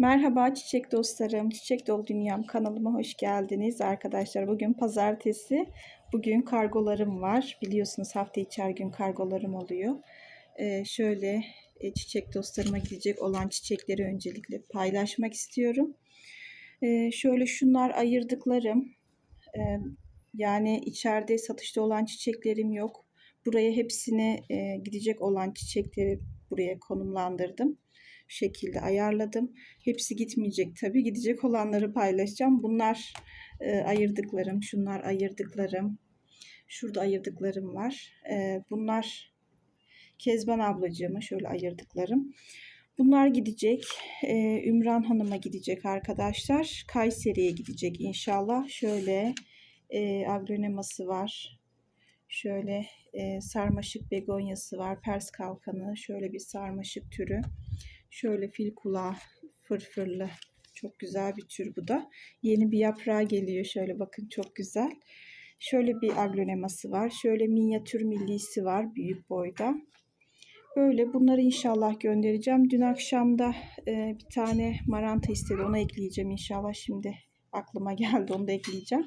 Merhaba çiçek dostlarım, Çiçek Dolu Dünyam kanalıma hoş geldiniz arkadaşlar. Bugün pazartesi, bugün kargolarım var. Biliyorsunuz hafta içi her gün kargolarım oluyor. Ee, şöyle e, çiçek dostlarıma gidecek olan çiçekleri öncelikle paylaşmak istiyorum. Ee, şöyle şunlar ayırdıklarım. Ee, yani içeride satışta olan çiçeklerim yok. Buraya hepsine e, gidecek olan çiçekleri buraya konumlandırdım şekilde ayarladım. Hepsi gitmeyecek tabii. Gidecek olanları paylaşacağım. Bunlar e, ayırdıklarım, şunlar ayırdıklarım. Şurada ayırdıklarım var. E, bunlar Kezban ablacığıma şöyle ayırdıklarım. Bunlar gidecek. E, Ümran Hanım'a gidecek arkadaşlar. Kayseri'ye gidecek inşallah. Şöyle e, agroneması var. Şöyle e, sarmaşık begonyası var. Pers kalkanı. Şöyle bir sarmaşık türü. Şöyle fil kulağı fırfırlı. Çok güzel bir tür bu da. Yeni bir yaprağı geliyor. Şöyle bakın çok güzel. Şöyle bir agloneması var. Şöyle minyatür millisi var büyük boyda. Böyle bunları inşallah göndereceğim. Dün akşam da e, bir tane maranta istedi. Onu ekleyeceğim inşallah. Şimdi aklıma geldi. Onu da ekleyeceğim.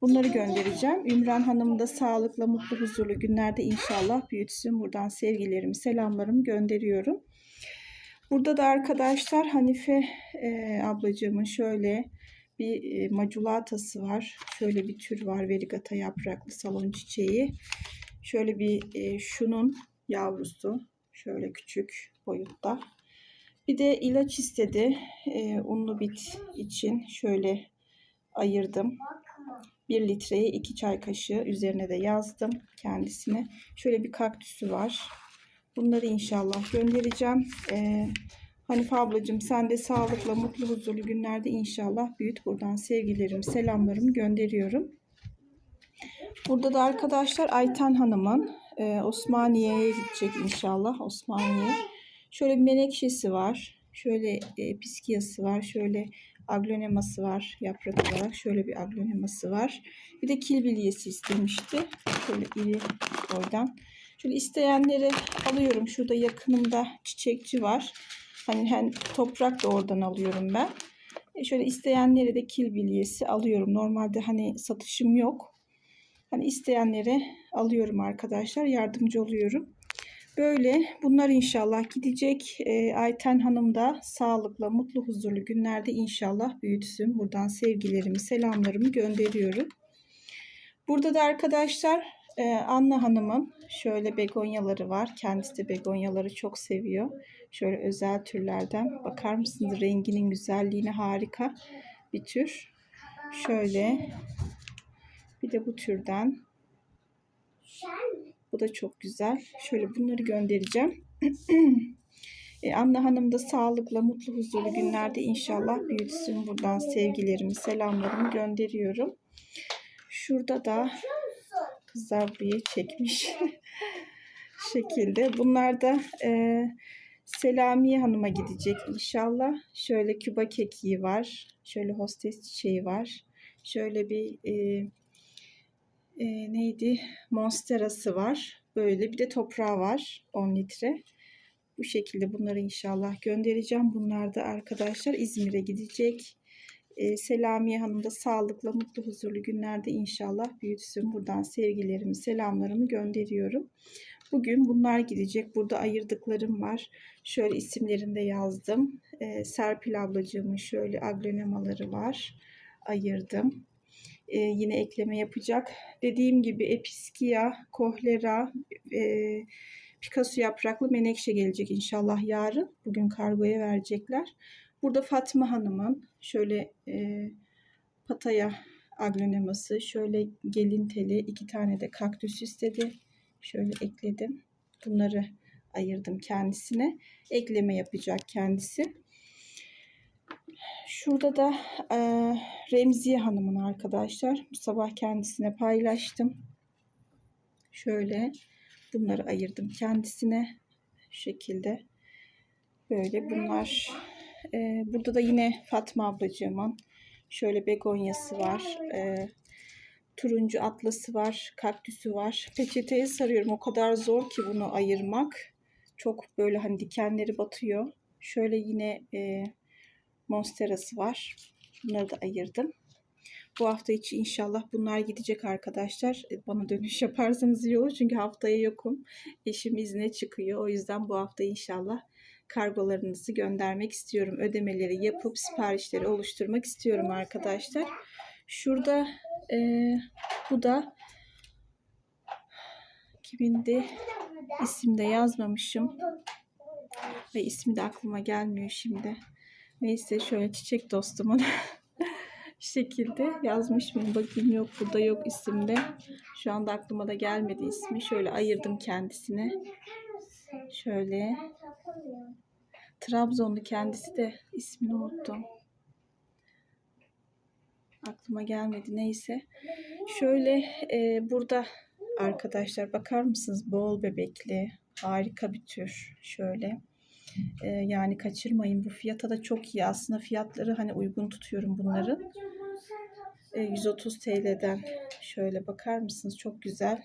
Bunları göndereceğim. Ümran Hanım da sağlıklı, mutlu, huzurlu günlerde inşallah büyütsün. Buradan sevgilerimi, selamlarımı gönderiyorum. Burada da arkadaşlar Hanife e, ablacığımın şöyle bir e, maculatası var. Şöyle bir tür var. Verigata yapraklı salon çiçeği. Şöyle bir e, şunun yavrusu. Şöyle küçük boyutta. Bir de ilaç istedi. E, unlu bit için şöyle ayırdım. 1 litreye 2 çay kaşığı üzerine de yazdım kendisine. Şöyle bir kaktüsü var. Bunları inşallah göndereceğim. Ee, Hanife ablacığım sen de sağlıkla, mutlu, huzurlu günlerde inşallah büyüt. Buradan sevgilerim, selamlarımı gönderiyorum. Burada da arkadaşlar Ayten Hanım'ın e, Osmaniye'ye gidecek inşallah. Osmaniye. Şöyle bir menekşesi var. Şöyle e, piskiyası var. Şöyle agloneması var yaprak olarak. Şöyle bir agloneması var. Bir de kilbilyesi istemişti. Şöyle iri boydan. Şöyle isteyenleri alıyorum. Şurada yakınımda çiçekçi var. Hani hem toprak da oradan alıyorum ben. E şöyle isteyenleri de kil bilyesi alıyorum. Normalde hani satışım yok. Hani isteyenleri alıyorum arkadaşlar. Yardımcı oluyorum. Böyle bunlar inşallah gidecek. E, Ayten Hanım da sağlıkla, mutlu, huzurlu günlerde inşallah büyütsün. Buradan sevgilerimi, selamlarımı gönderiyorum. Burada da arkadaşlar ee, Anna Hanım'ın şöyle begonyaları var. Kendisi de begonyaları çok seviyor. Şöyle özel türlerden. Bakar mısınız renginin güzelliğine harika bir tür. Şöyle bir de bu türden. Da çok güzel. Şöyle bunları göndereceğim. ee, Anna Hanım da sağlıkla, mutlu, huzurlu günlerde inşallah büyütsün. Buradan sevgilerimi, selamlarımı gönderiyorum. Şurada da Kızlar buraya çekmiş. şekilde. Bunlar da e, Selamiye Hanım'a gidecek inşallah. Şöyle küba kekiği var. Şöyle hostes çiçeği var. Şöyle bir e, e, neydi? Monsterası var. Böyle bir de toprağı var. 10 litre. Bu şekilde bunları inşallah göndereceğim. Bunlar da arkadaşlar İzmir'e gidecek. E, Selamiye Hanım da sağlıklı, mutlu, huzurlu günlerde inşallah büyütsün. Buradan sevgilerimi, selamlarımı gönderiyorum. Bugün bunlar gidecek. Burada ayırdıklarım var. Şöyle isimlerini de yazdım. E, Serpil ablacığımın şöyle agronemaları var. Ayırdım. E, yine ekleme yapacak. Dediğim gibi Episkia, Kohlera, e, Picasso yapraklı menekşe gelecek inşallah yarın. Bugün kargoya verecekler. Burada Fatma Hanım'ın şöyle e, pataya agloneması, şöyle gelin teli, iki tane de kaktüs istedi. Şöyle ekledim. Bunları ayırdım kendisine. Ekleme yapacak kendisi. Şurada da e, Remziye Hanım'ın arkadaşlar. Bu sabah kendisine paylaştım. Şöyle bunları ayırdım kendisine. Şu şekilde. Böyle bunlar e, burada da yine Fatma ablacığımın şöyle begonyası var. E, turuncu atlası var. Kaktüsü var. Peçeteye sarıyorum. O kadar zor ki bunu ayırmak. Çok böyle hani dikenleri batıyor. Şöyle yine e, monsterası var. Bunları da ayırdım. Bu hafta içi inşallah bunlar gidecek arkadaşlar. E, Bana dönüş yaparsanız iyi olur. Çünkü haftaya yokum. Eşim izne çıkıyor. O yüzden bu hafta inşallah kargolarınızı göndermek istiyorum. Ödemeleri yapıp siparişleri oluşturmak istiyorum arkadaşlar. Şurada e, bu da kimindi? İsim de yazmamışım. Ve ismi de aklıma gelmiyor şimdi. Neyse şöyle çiçek dostumun şekilde yazmış mıyım? Bakayım yok burada yok isimde. Şu anda aklıma da gelmedi ismi. Şöyle ayırdım kendisine. Şöyle. Trabzonlu kendisi de ismini unuttum. Aklıma gelmedi neyse. Şöyle e, burada arkadaşlar bakar mısınız? Bol bebekli harika bir tür. Şöyle. E, yani kaçırmayın bu fiyata da çok iyi. Aslında fiyatları hani uygun tutuyorum bunların. E, 130 TL'den şöyle bakar mısınız? Çok güzel.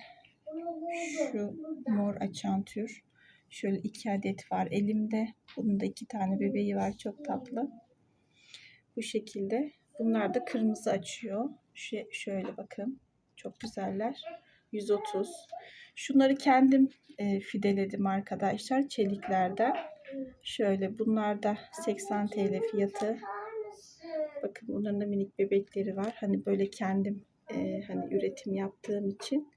Şu mor açan tür. Şöyle iki adet var elimde. Bunun da iki tane bebeği var. Çok tatlı. Bu şekilde. Bunlar da kırmızı açıyor. Şu, şöyle bakın. Çok güzeller. 130. Şunları kendim e, fideledim arkadaşlar. Çeliklerden. Şöyle bunlar da 80 TL fiyatı. Bakın bunların da minik bebekleri var. Hani böyle kendim e, hani üretim yaptığım için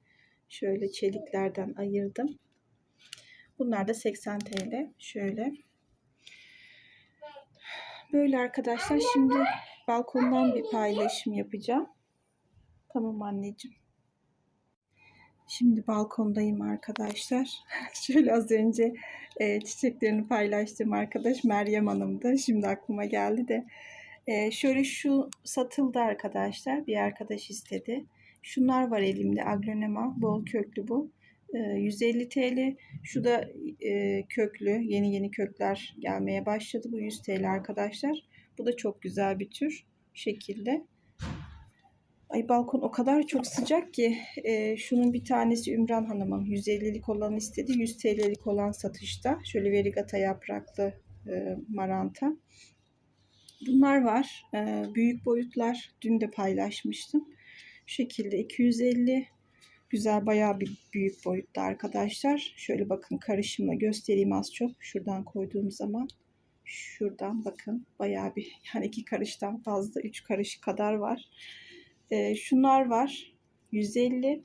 şöyle çeliklerden ayırdım. Bunlar da 80 TL. Şöyle. Böyle arkadaşlar. Şimdi balkondan bir paylaşım yapacağım. Tamam anneciğim. Şimdi balkondayım arkadaşlar. Şöyle az önce e, çiçeklerini paylaştığım arkadaş Meryem Hanım'dı. Şimdi aklıma geldi de. E, şöyle şu satıldı arkadaşlar. Bir arkadaş istedi. Şunlar var elimde. Aglonema. Bol köklü bu. E, 150 TL. Şu da e, köklü. Yeni yeni kökler gelmeye başladı. Bu 100 TL arkadaşlar. Bu da çok güzel bir tür. Şekilde. Ay balkon o kadar çok sıcak ki e, şunun bir tanesi Ümran Hanım'ın 150'lik olan istedi. 100 TL'lik olan satışta. Şöyle verigata yapraklı e, maranta. Bunlar var. E, büyük boyutlar. Dün de paylaşmıştım. Şu şekilde 250 güzel bayağı bir büyük boyutta arkadaşlar. Şöyle bakın karışımla göstereyim az çok. Şuradan koyduğum zaman şuradan bakın bayağı bir yani iki karıştan fazla üç karış kadar var. E, şunlar var 150.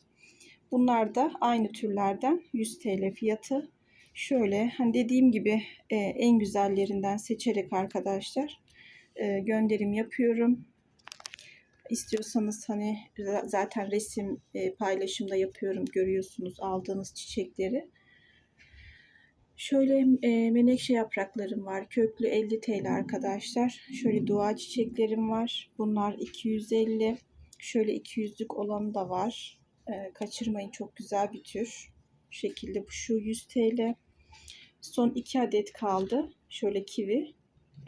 Bunlar da aynı türlerden 100 TL fiyatı. Şöyle hani dediğim gibi e, en güzellerinden seçerek arkadaşlar e, gönderim yapıyorum. İstiyorsanız hani zaten resim e, paylaşımda yapıyorum görüyorsunuz aldığınız çiçekleri. Şöyle e, menekşe yapraklarım var. Köklü 50 TL arkadaşlar. Şöyle dua çiçeklerim var. Bunlar 250. Şöyle 200'lük olanı da var. E, kaçırmayın çok güzel bir tür. Bu şekilde bu şu 100 TL. Son 2 adet kaldı. Şöyle kivi.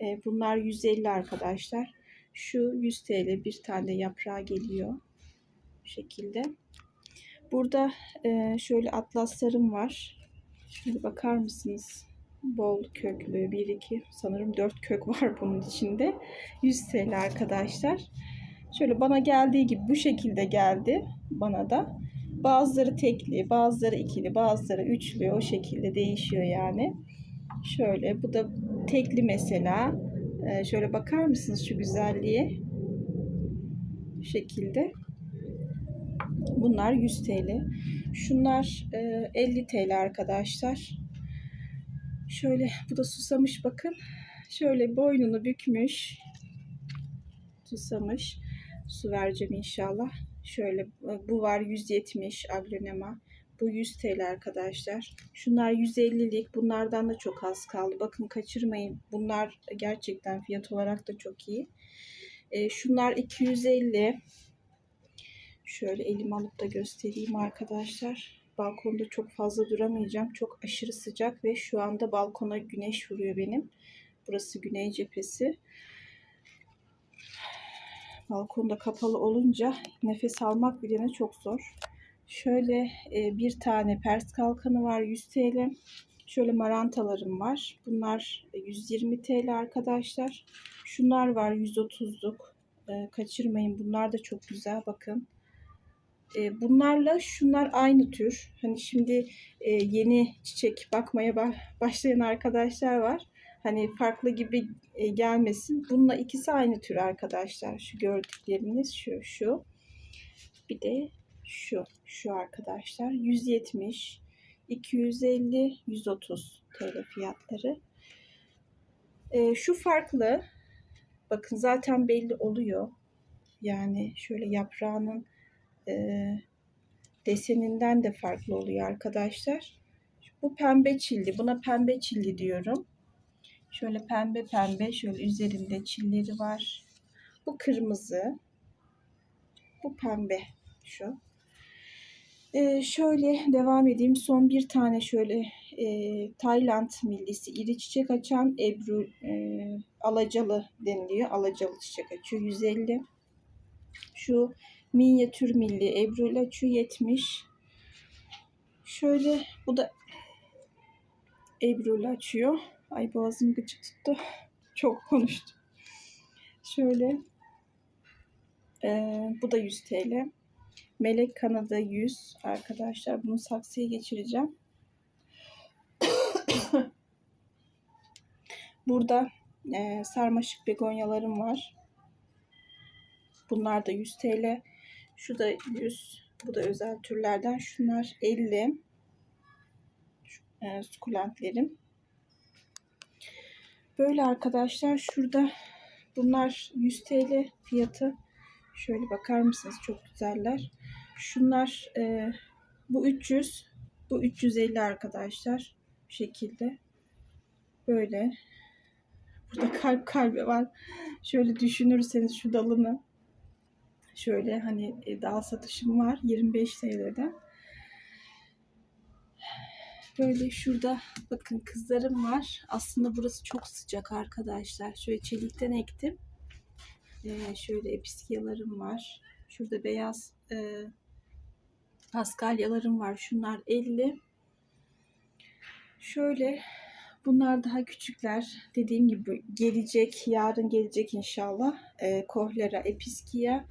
E, bunlar 150 arkadaşlar. Şu 100 TL bir tane yaprağı geliyor. Bu şekilde. Burada e, şöyle atlaslarım var. Şöyle bakar mısınız? Bol köklü. 1, 2 sanırım 4 kök var bunun içinde. 100 TL arkadaşlar. Şöyle bana geldiği gibi bu şekilde geldi bana da. Bazıları tekli, bazıları ikili, bazıları üçlü o şekilde değişiyor yani. Şöyle bu da tekli mesela. Ee, şöyle bakar mısınız şu güzelliğe? Bu şekilde. Bunlar 100 TL. Şunlar e, 50 TL arkadaşlar. Şöyle bu da susamış bakın. Şöyle boynunu bükmüş. Susamış. Su vereceğim inşallah. Şöyle bu var 170 aglonema. Bu 100 TL arkadaşlar. Şunlar 150'lik. Bunlardan da çok az kaldı. Bakın kaçırmayın. Bunlar gerçekten fiyat olarak da çok iyi. E, şunlar 250. Şöyle elimi alıp da göstereyim arkadaşlar. Balkonda çok fazla duramayacağım. Çok aşırı sıcak ve şu anda balkona güneş vuruyor benim. Burası güney cephesi. Balkonda kapalı olunca nefes almak bile çok zor. Şöyle e, bir tane pers kalkanı var 100 TL. Şöyle marantalarım var. Bunlar 120 TL arkadaşlar. Şunlar var 130'luk. Ee, kaçırmayın. Bunlar da çok güzel. Bakın. Ee, bunlarla şunlar aynı tür. Hani şimdi e, yeni çiçek bakmaya ba- başlayan arkadaşlar var. Hani farklı gibi e, gelmesin. Bununla ikisi aynı tür arkadaşlar. Şu gördükleriniz şu şu. Bir de şu şu arkadaşlar. 170 250 130 TL fiyatları. Ee, şu farklı. Bakın zaten belli oluyor. Yani şöyle yaprağının e, deseninden de farklı oluyor arkadaşlar. Bu pembe çilli. Buna pembe çilli diyorum. Şöyle pembe pembe şöyle üzerinde çilleri var. Bu kırmızı. Bu pembe şu. Ee, şöyle devam edeyim. Son bir tane şöyle e, Tayland millisi iri çiçek açan Ebru e, alacalı deniliyor. Alacalı çiçek açıyor 150. Şu minyatür milli Ebru ile açıyor 70. Şöyle bu da Ebru açıyor. Ay boğazım gıcık tuttu. Çok konuştum. Şöyle e, bu da 100 TL. Melek kanadı 100 arkadaşlar. Bunu saksıya geçireceğim. Burada e, sarmaşık begonyalarım var. Bunlar da 100 TL. Şu da 100. Bu da özel türlerden. Şunlar 50. Şu, e, sukulentlerim. Böyle arkadaşlar şurada bunlar 100 TL fiyatı. Şöyle bakar mısınız? Çok güzeller. Şunlar e, bu 300, bu 350 arkadaşlar. Bu şekilde. Böyle. Burada kalp kalbi var. Şöyle düşünürseniz şu dalını şöyle hani e, dal satışım var 25 TL'den. Böyle şurada bakın kızlarım var. Aslında burası çok sıcak arkadaşlar. Şöyle çelikten ektim. Ee, şöyle episkiyalarım var. Şurada beyaz e, paskalyalarım var. Şunlar 50. Şöyle bunlar daha küçükler. Dediğim gibi gelecek. Yarın gelecek inşallah. E, Kohlera, episkiya,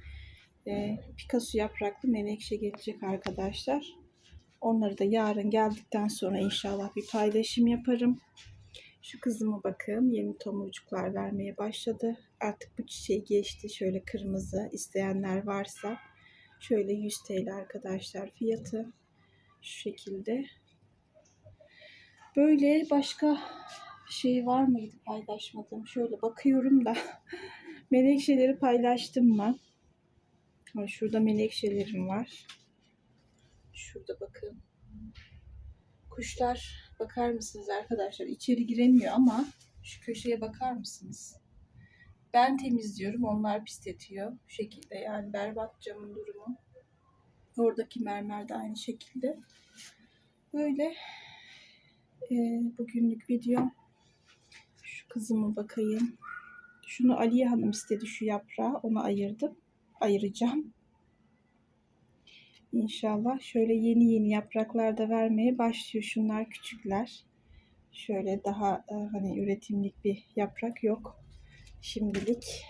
e, Picasso yapraklı menekşe gelecek arkadaşlar. Onları da yarın geldikten sonra inşallah bir paylaşım yaparım. Şu kızıma bakın yeni tomurcuklar vermeye başladı. Artık bu çiçeği geçti. Şöyle kırmızı isteyenler varsa şöyle 100 TL arkadaşlar fiyatı. Şu şekilde. Böyle başka şey var mıydı paylaşmadım. Şöyle bakıyorum da menekşeleri paylaştım mı? Şurada menekşelerim var. Şurada bakın. Kuşlar bakar mısınız arkadaşlar? İçeri giremiyor ama şu köşeye bakar mısınız? Ben temizliyorum, onlar pisletiyor. Bu şekilde yani berbat camın durumu. Oradaki mermer de aynı şekilde. Böyle e, bugünlük video. Şu kızıma bakayım. Şunu Aliye Hanım istedi şu yaprağı. Onu ayırdım. Ayıracağım. İnşallah şöyle yeni yeni yapraklar da vermeye başlıyor. Şunlar küçükler. Şöyle daha e, hani üretimlik bir yaprak yok şimdilik.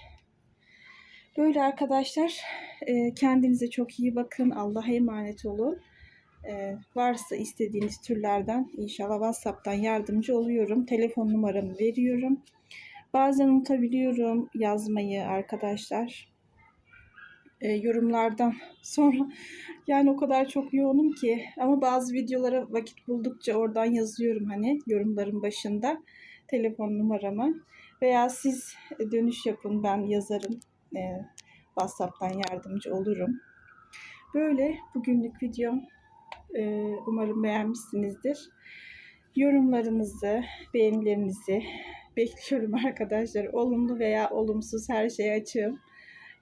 Böyle arkadaşlar e, kendinize çok iyi bakın. Allah'a emanet olun. E, varsa istediğiniz türlerden inşallah WhatsApp'tan yardımcı oluyorum. Telefon numaramı veriyorum. Bazen unutabiliyorum yazmayı arkadaşlar. E, yorumlardan sonra yani o kadar çok yoğunum ki ama bazı videolara vakit buldukça oradan yazıyorum hani yorumların başında telefon numaramı veya siz dönüş yapın ben yazarım e, WhatsApp'tan yardımcı olurum. Böyle bugünlük videom e, umarım beğenmişsinizdir. Yorumlarınızı, beğenilerinizi bekliyorum arkadaşlar. Olumlu veya olumsuz her şeye açığım.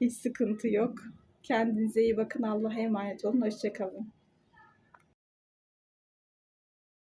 Hiç sıkıntı yok. Kendinize iyi bakın. Allah'a emanet olun. Hoşçakalın.